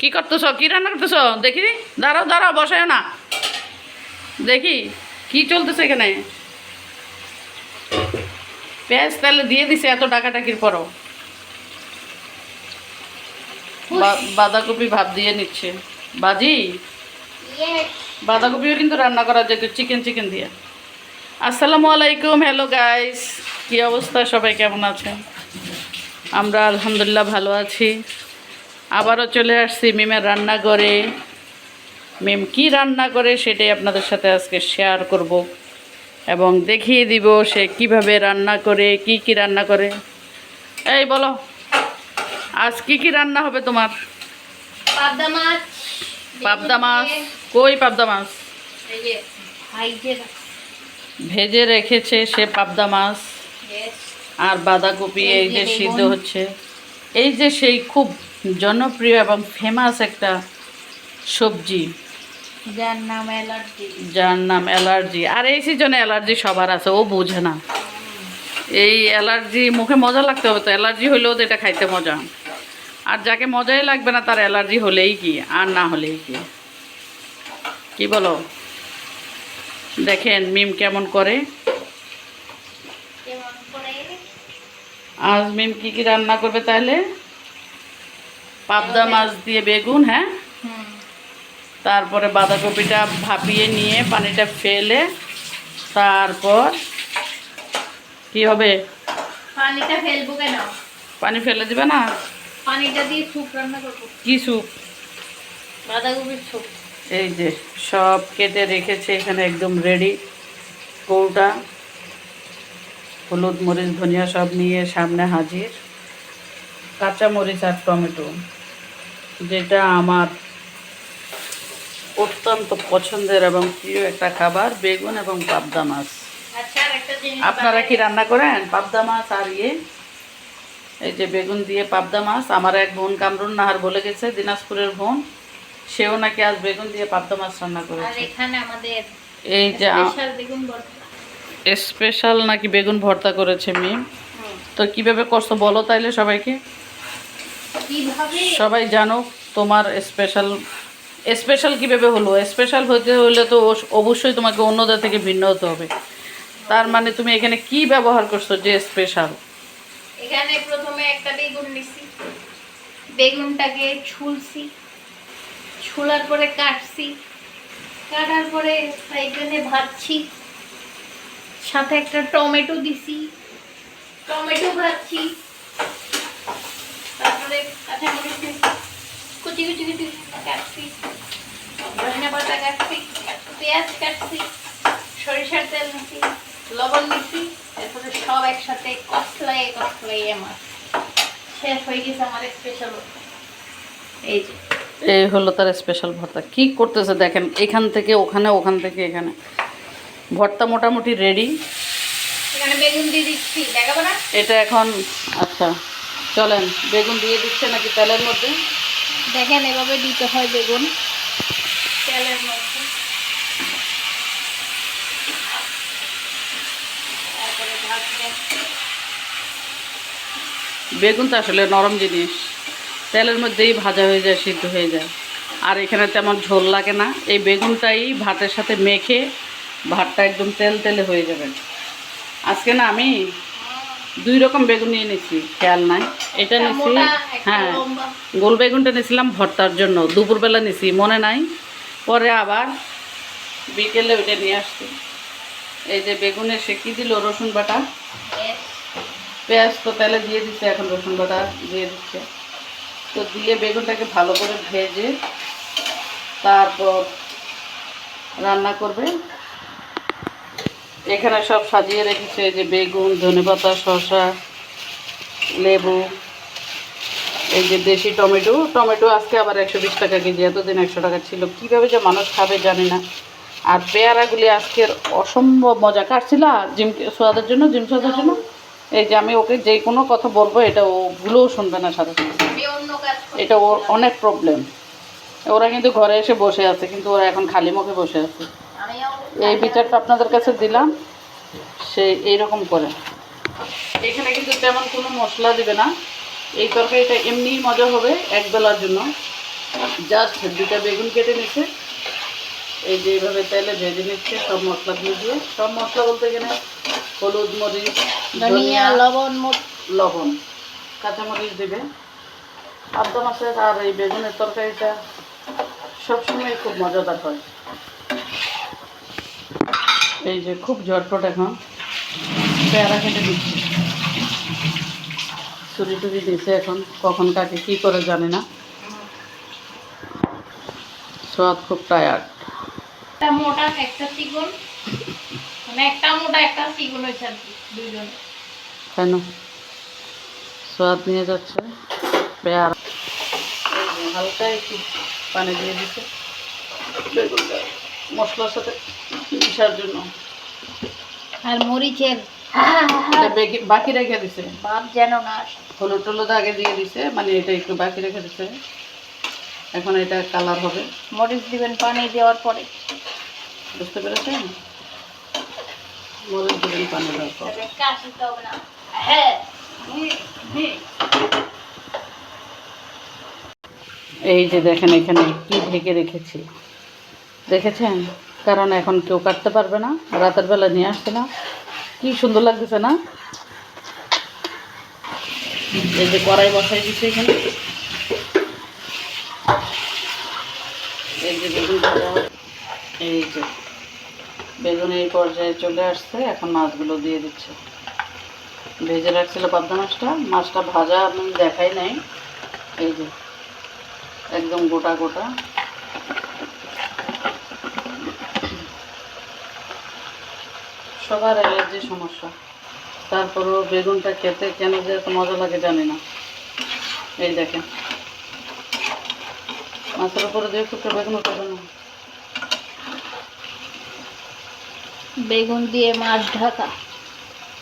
কি করতেছ? কি রান্না করতেছ? দেখি। দাঁড়াও দাঁড়াও বসায় না। দেখি কি চলতেছে এখানে? পেঁয়াজ তাহলে দিয়ে দিছে এত টাকাটাকির পরও। বাঁধাকপি ভাত দিয়ে নিচ্ছে। বাজি? বাঁধাকপিও কিন্তু রান্না করা যেত চিকেন চিকেন দিয়ে। আসসালামু আলাইকুম হ্যালো গাইস। কি অবস্থা? সবাই কেমন আছেন? আমরা আলহামদুলিল্লাহ ভালো আছি। আবারও চলে আসছি মিমের রান্না করে মিম কি রান্না করে সেটাই আপনাদের সাথে আজকে শেয়ার করব এবং দেখিয়ে দিব সে কীভাবে রান্না করে কি কি রান্না করে। এই বলো আজ কি কি রান্না হবে তোমার? পাবদা মাছ পাবদা মাছ কই পাবদা মাছ? ভেজে রেখেছে সে পাবদা মাছ। আর বাঁধাকপি এই যে সিদ্ধ হচ্ছে। এই যে সেই খুব জনপ্রিয় এবং ফেমাস একটা সবজি। যার নাম অ্যালার্জি। যার নাম অ্যালার্জি। আর এই সিজনে অ্যালার্জি সবার আছে ও বোঝে না। এই অ্যালার্জি মুখে মজা লাগতে হবে তো অ্যালার্জি হলেও তো এটা খাইতে মজা। আর যাকে মজাই লাগবে না তার অ্যালার্জি হলেই কি আর না হলেই কি। কি বলো? দেখেন মিম কেমন করে? আজ মিম কি কি রান্না করবে তাহলে? পাবদা মাছ দিয়ে বেগুন হ্যাঁ? তারপরে বাঁধাকপিটা ভাপিয়ে নিয়ে পানিটা ফেলে তারপর কি হবে? পানিটা ফেলব কেন? পানি ফেলে দিবে না? পানিটা দিয়ে স্যুপ রান্না করব। কি স্যুপ? বাঁধাকপির স্যুপ। এই যে সব কেটে রেখেছে এখানে একদম রেডি কৌটা হলুদ মরিচ ধনিয়া সব নিয়ে সামনে হাজির। কাঁচা মরিচ আর টমেটো। যেটা আমার অত্যন্ত পছন্দের এবং প্রিয় একটা খাবার বেগুন এবং পাবদা মাছ। আচ্ছা আপনারা কি রান্না করেন? পাবদা মাছ আর ইয়ে এই যে বেগুন দিয়ে পাবদা মাছ। আমার এক বোন কামরুন নাহার বলে গেছে দিনাজপুরের বোন সেও নাকি আজ বেগুন দিয়ে পাবদা মাছ রান্না করেছে। এই যে স্পেশাল নাকি বেগুন ভর্তা করেছে মিম? হুম। তো কীভাবে করছ বলো তাইলে সবাইকে। সবাই জানো তোমার স্পেশাল স্পেশাল কীভাবে হলো? স্পেশাল হতে হলে তো অবশ্যই তোমাকে অন্যদের থেকে ভিন্ন হতে হবে। তার মানে তুমি এখানে কি ব্যবহার করছ যে স্পেশাল এখানে প্রথমে একটা বেগুন নিছি। বেগুনটাকে ছুলছি। ছুলার পরে কাটছি। কাটার পরে সাইডে ভাজছি। সাথে একটা টমেটো দিছি। টমেটো ভাজছি। কুচি কুচি কুচি কাটছি। ধনিয়া পাতা কাটছি পেঁয়াজ কাটছি সরিষার তেল নিছি লবণ নিছি এরপরে সব একসাথে কষলাই কষলাই আমার। শেষ হয়ে গেছে আমার স্পেশাল এই যে। এই হলো তার স্পেশাল ভর্তা। কি করতেছে দেখেন এখান থেকে ওখানে ওখান থেকে এখানে। ভর্তা মোটামুটি রেডি এখানে বেগুন দিয়ে দিচ্ছি। দেখাবো না? এটা এখন আচ্ছা। চলেন বেগুন দিয়ে দিচ্ছে নাকি তেলের মধ্যে? দেখেন এভাবে দিতে হয় বেগুন। তেলের মধ্যে। বেগুন তো আসলে নরম জিনিস। তেলের মধ্যেই ভাজা হয়ে যায় সিদ্ধ হয়ে যায়। আর এখানে তেমন ঝোল লাগে না। এই বেগুনটাই ভাতের সাথে মেখে ভাতটা একদম তেল তেলে হয়ে যাবে। আজকে না আমি দুই রকম বেগুন নিয়ে নিচ্ছি খেয়াল নাই। এটা নিচ্ছি হ্যাঁ গোল বেগুনটা নিয়েছিলাম ভর্তার জন্য দুপুরবেলা নিছি মনে নাই। পরে আবার বিকেলে ওইটা নিয়ে আসছি। এই যে বেগুনে সে কী দিল রসুন বাটা? পেঁয়াজ। তো তেলে দিয়ে দিচ্ছে এখন রসুন বাটা দিয়ে দিচ্ছে। তো দিয়ে বেগুনটাকে ভালো করে ভেজে তারপর রান্না করবে। এখানে সব সাজিয়ে রেখেছে যে বেগুন ধনেপাতা শসা লেবু এই যে দেশি টমেটো। টমেটো আজকে আবার একশো বিশ টাকা কেজি এতদিন একশো টাকা ছিল। কীভাবে যে মানুষ খাবে জানি না। আর পেয়ারাগুলি আজকের অসম্ভব মজা। কাটছিলা জিম সোয়াদের জন্য জিম সোয়াদের জন্য? এই যে আমি ওকে যে কোনো কথা বলব এটা ও ভুলেও শুনবে না সাথে। এটা ওর অনেক প্রবলেম ওরা কিন্তু ঘরে এসে বসে আছে কিন্তু ওরা এখন খালি মুখে বসে আছে। এই বিচারটা আপনাদের কাছে দিলাম। সে এইরকম করে। এখানে কিন্তু তেমন কোনো মশলা দিবে না। এই তরকারিটা এমনি মজা হবে এক বেলার জন্য। জাস্ট দুটা বেগুন কেটে নিচ্ছে এই যে এইভাবে তেলে ভেজে নিচ্ছে সব মশলাগুলো দিয়ে সব মশলা বলতে গেলে হলুদ মরিচ ধনিয়া লবণ মোট লবণ কাঁচামরিচ দেবে। আদ্যা মাছের আর এই বেগুনের তরকারিটা সবসময় খুব মজাদার হয়। এই যে খুব ঝটপট এখন। পেয়ারা কেটে দিচ্ছি। ছুরি টুরি দিছে এখন কখন কাকে কি করে জানি না। সোয়াদ খুব টায়ার্ড একটা মোটা একটা চিকন মানে একটা মোটা একটা চিকন হয়েছে আর কি দুইজন। কেন? সোয়াদ নিয়ে যাচ্ছে পেয়ারা। হালকা একটু পানি দিয়ে দিচ্ছে মশলার সাথে মিশার জন্য। আর মরিচের বাকি রেখে দিছে। ভাব যেন না। হলুদ টলুদ আগে দিয়ে দিছে মানে এটা একটু বাকি রেখে দিছে। এখন এটা কালার হবে। মরিচ দিবেন পানি দেওয়ার পরে। বুঝতে পেরেছেন? মরিচ দিবেন পানি দেওয়ার পরে। হ্যাঁ। এই যে দেখেন এখানে কি ঢেকে রেখেছি। দেখেছেন? কারণ এখন কেউ কাটতে পারবে না, রাতের বেলা নিয়ে আসছে না। কি সুন্দর লাগতেছে না? এই যে কড়াই বসাই দিচ্ছে এখানে। এই যে বেগুন ভাজা এই যে বেগুন এই পর্যায়ে চলে আসছে, এখন মাছগুলো দিয়ে দিচ্ছে। ভেজে রাখছিল পাবদা মাছটা। মাছটা ভাজা আমি দেখাই নাই। এই যে একদম গোটা গোটা। সবার অ্যালার্জি সমস্যা। তারপরেও বেগুনটা খেতে কেন যে এত মজা লাগে জানি না। এই দেখেন। মাছের উপরে দিয়ে টুকরো বেগুন উঠে না। বেগুন দিয়ে মাছ ঢাকা।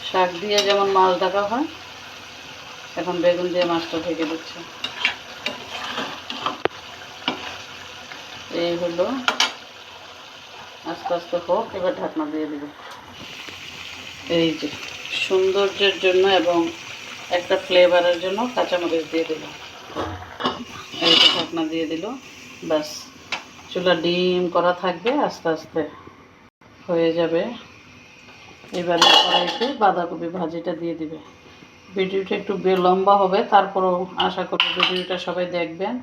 শাক দিয়ে যেমন মাছ ঢাকা হয় এখন বেগুন দিয়ে মাছটা ঢেকে দিচ্ছে। এই হলো আস্তে আস্তে হোক এবার ঢাকনা দিয়ে দিব। এই যে সৌন্দর্যের জন্য এবং একটা ফ্লেভারের জন্য কাঁচামরিচ দিয়ে দিলাম এই যে ঢাকনা দিয়ে দিল ব্যাস। চুলা ডিম করা থাকবে আস্তে আস্তে হয়ে যাবে। এবারে কড়াইতে বাঁধাকপি ভাজিটা দিয়ে দিবে। ভিডিওটা একটু লম্বা হবে তারপরও আশা করব ভিডিওটা সবাই দেখবেন।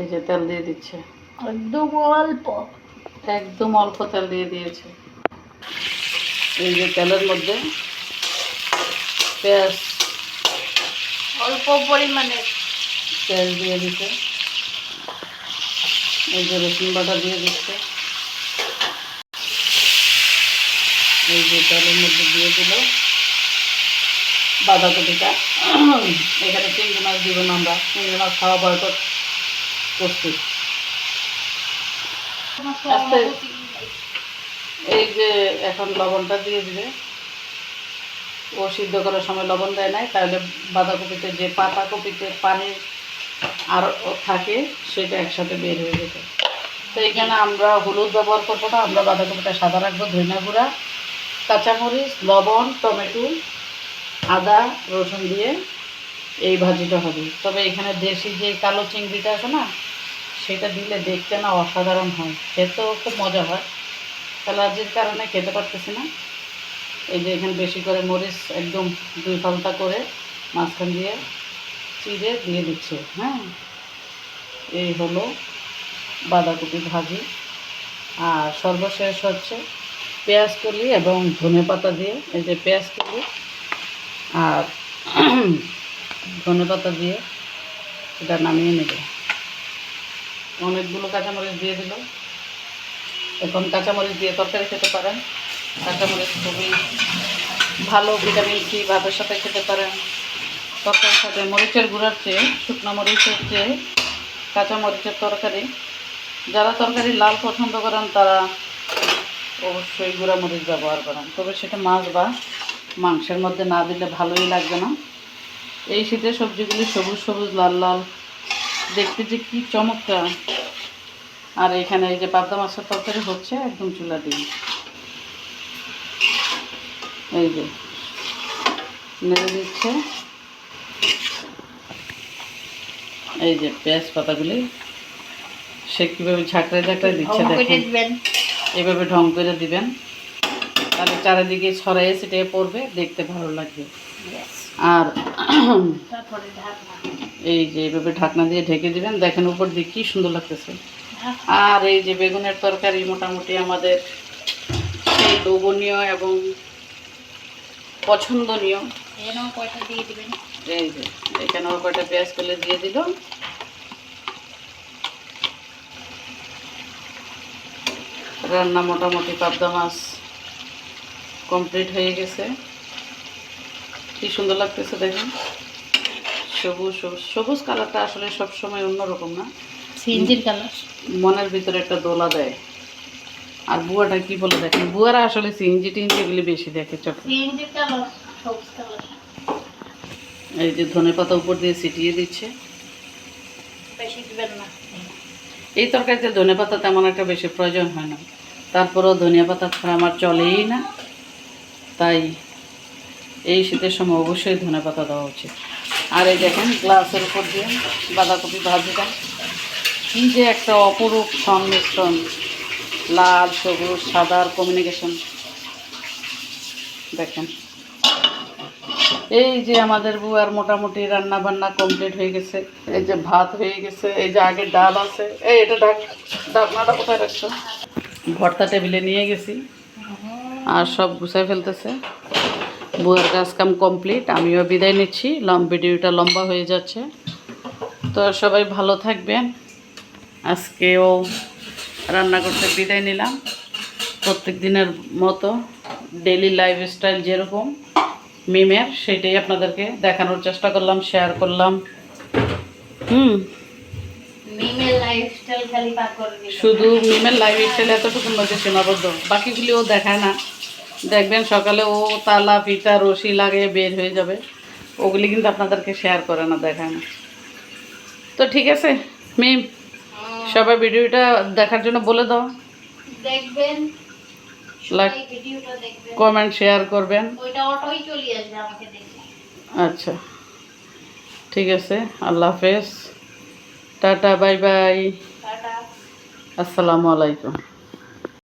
এই যে তেল দিয়ে দিচ্ছে। একদম অল্প। একদম অল্প তেল দিয়ে দিয়েছে। এই যে তেলের মধ্যে পেঁয়াজ অল্প পরিমাণে। তেল দিয়ে দিচ্ছে এই যে রসুন বাটা দিয়ে দিচ্ছে। এই যে তেলের মধ্যে দিয়ে দিল বাঁধাকপিটা। এখানে চিংড়ি মাছ দিব না আমরা। চিংড়ি মাছ খাওয়া বয়কট করছি আস্তে। এই যে এখন লবণটা দিয়ে দিবে। ও সিদ্ধ করার সময় লবণ দেয় নাই, তাহলে বাঁধাকপিতে যে পাতা কপিতে পানি আর থাকে, সেটা একসাথে বের হয়ে যেত। তো এখানে আমরা হলুদ ব্যবহার করব না, আমরা বাঁধাকপিটা সাদা রাখব, ধনিয়া গুঁড়া, কাঁচামরিচ, লবণ, টমেটো, আদা, রসুন দিয়ে এই ভাজিটা হবে। তবে এখানে দেশি যে কালো চিংড়িটা আছে না, সেটা দিলে দেখতে না অসাধারণ হয়, খেতেও খুব মজা হয়। অ্যালার্জির কারণে খেতে পারতেছি না। এই যে এখানে বেশি করে মরিচ একদম দুই ফালতা করে মাঝখান দিয়ে চিড়ে দিয়ে দিচ্ছে হ্যাঁ? এই হলো বাঁধাকপি ভাজি। আর সর্বশেষ হচ্ছে পেঁয়াজ কলি এবং ধনে পাতা দিয়ে, এই যে পেঁয়াজ কলি আর ধনে পাতা দিয়ে এটা নামিয়ে নেবে। অনেকগুলো কাঁচামরিচ দিয়ে দিল। এখন কাঁচামরিচ দিয়ে তরকারি খেতে পারেন। কাঁচামরিচ খুবই ভালো ভিটামিন সি ভাতের সাথে খেতে পারেন। তরকারির সাথে মরিচের গুঁড়ার চেয়ে, শুকনো মরিচের চেয়ে কাঁচামরিচের তরকারি। যারা তরকারি লাল পছন্দ করেন, তারা অবশ্যই গুঁড়া মরিচ ব্যবহার করেন। তবে সেটা মাছ বা মাংসের মধ্যে না দিলে ভালোই লাগবে না। এই শীতের সবজিগুলি সবুজ সবুজ, লাল লাল। দেখতে যে কী চমৎকার! আর এখানে এই যে পাবদা মাছের তরকারি হচ্ছে একদম চুলা দিই এই যে নেড়ে দিচ্ছে। এই যে পেঁয়াজ পাতাগুলি সে কীভাবে ঝাঁকড়ায় ঝাঁকড়ায় দিচ্ছে দেখেন। এভাবে ঢং করে দিবেন। তাহলে চারিদিকে ছড়াইয়ে ছিটিয়ে পড়বে দেখতে ভালো লাগবে। আর এই যে এভাবে ঢাকনা দিয়ে ঢেকে দিবেন দেখেন উপর দিয়ে কি সুন্দর লাগতেছে। আর এই যে বেগুনের তরকারি মোটামুটি আমাদের সেই লোভনীয় এবং পছন্দনীয়। কয়টা দিয়ে দিবেন? এই যে এখানেও কয়টা পেঁয়াজ ফেলে দিয়ে দিল রান্না মোটামুটি পাবদা মাছ কমপ্লিট হয়ে গেছে। কি সুন্দর লাগতেছে দেখেন। সবুজ সবুজ। সবুজ কালারটা আসলে সবসময় অন্যরকম না। সিঞ্জির কালার। মনের ভিতরে একটা দোলা দেয়। আর বুয়াটা কি বলে দেখেন? বুয়ারা আসলে সিঞ্জি টিঞ্জি এগুলি বেশি দেখে চোখে সিঞ্জির কালার সবুজ কালার। এই যে ধনে পাতা উপর দিয়ে ছিটিয়ে দিচ্ছে। বেশি দিবেন না। এই তরকারিতে ধনে পাতা তেমন একটা বেশি প্রয়োজন হয় না। তারপরেও ধনিয়া পাতা ছাড়া আমার চলেই না। তাই এই শীতের সময় অবশ্যই ধনে পাতা দেওয়া উচিত। আর এই দেখেন গ্লাসের উপর দিয়ে বাঁধাকপি ভাজিটা। কি যে একটা অপরূপ সংমিশ্রণ, লাল, সবুজ সাদার কমিউনিকেশন দেখেন। এই যে আমাদের বুয়ার মোটামুটি রান্না বান্না কমপ্লিট হয়ে গেছে। এই যে ভাত হয়ে গেছে, এই যে আগে ডাল আছে। এই এটা ডাক, ডাকনাটা কোথায় রাখছো? ভর্তা টেবিলে নিয়ে গেছি। আর সব গুছাই ফেলতেছে। বুয়ার কাজ কাম কমপ্লিট আমিও বিদায় নিচ্ছি। লম ভিডিওটা লম্বা হয়ে যাচ্ছে। তো সবাই ভালো থাকবেন। আজকেও রান্না করতে বিদায় নিলাম। প্রত্যেক দিনের মতো ডেলি লাইফস্টাইল যেরকম মিমের সেটাই আপনাদেরকে দেখানোর চেষ্টা করলাম শেয়ার করলাম। হুম। লাইফস্টাইল শুধু মিমের লাইফ স্টাইল এতটুকুর মধ্যে সীমাবদ্ধ। বাকিগুলি ও দেখায় না। দেখবেন সকালে ও তালা পিতা রশি লাগে বের হয়ে যাবে। ওগুলি কিন্তু আপনাদেরকে শেয়ার করে না দেখায় না। তো ঠিক আছে মিম। সবাই ভিডিওটা দেখার জন্য বলে দাও। দেখবেন লাইক ভিডিওটা দেখবেন। কমেন্ট শেয়ার করবেন। ওইটা অটোই চলে আসবে আমাকে দেখে। আচ্ছা ঠিক আছে আল্লাহ হাফেজ। Tata bye bye. টাটা। আসসালামু আলাইকুম।